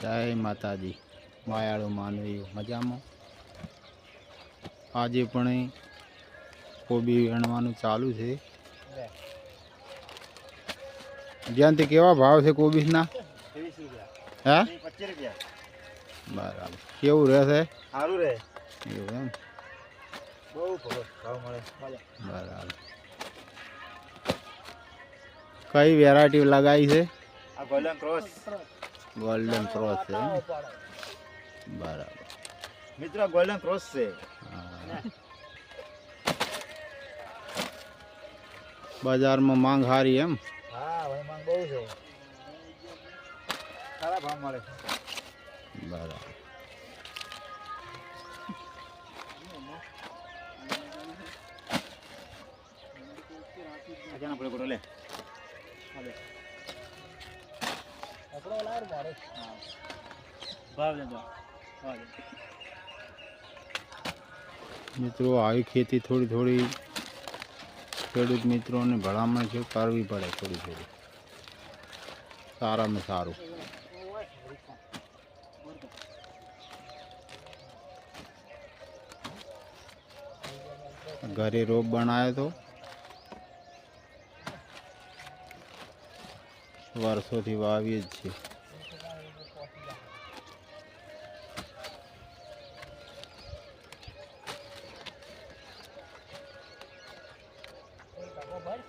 જય માતાજી. માયાળુ માનવી મજામાં? આજે પણ કોબી વેણવાનું ચાલુ છે. જ્યાંથી કેવા ભાવ છે કોબીના? હે? બરાબર. કેવું રહેશે સારું રહે. એવું એમ? બહુ ભાવ મળે. બરાબર. કઈ વેરાયટી લગાવી છે? આ ગોલ્ડન ક્રોસ ગોલ્ડન ક્રોસ છે બરાબર મિત્રો ગોલ્ડન ક્રોસ છે બજારમાં માંગ સારી એમ હા ભાઈ માંગ બહુ છે સારા ભાવ મળે બરાબર લે ભાવ લેજો મિત્રો, આવી ખેતી થોડી થોડી ખેડૂત મિત્રોને ભલામણ છે, કરવી પડે થોડી થોડી. સારામાં સારું. ઘરે રોપ બનાવ્યો તો વર્ષોથી વાવીએ જ છે બરાબર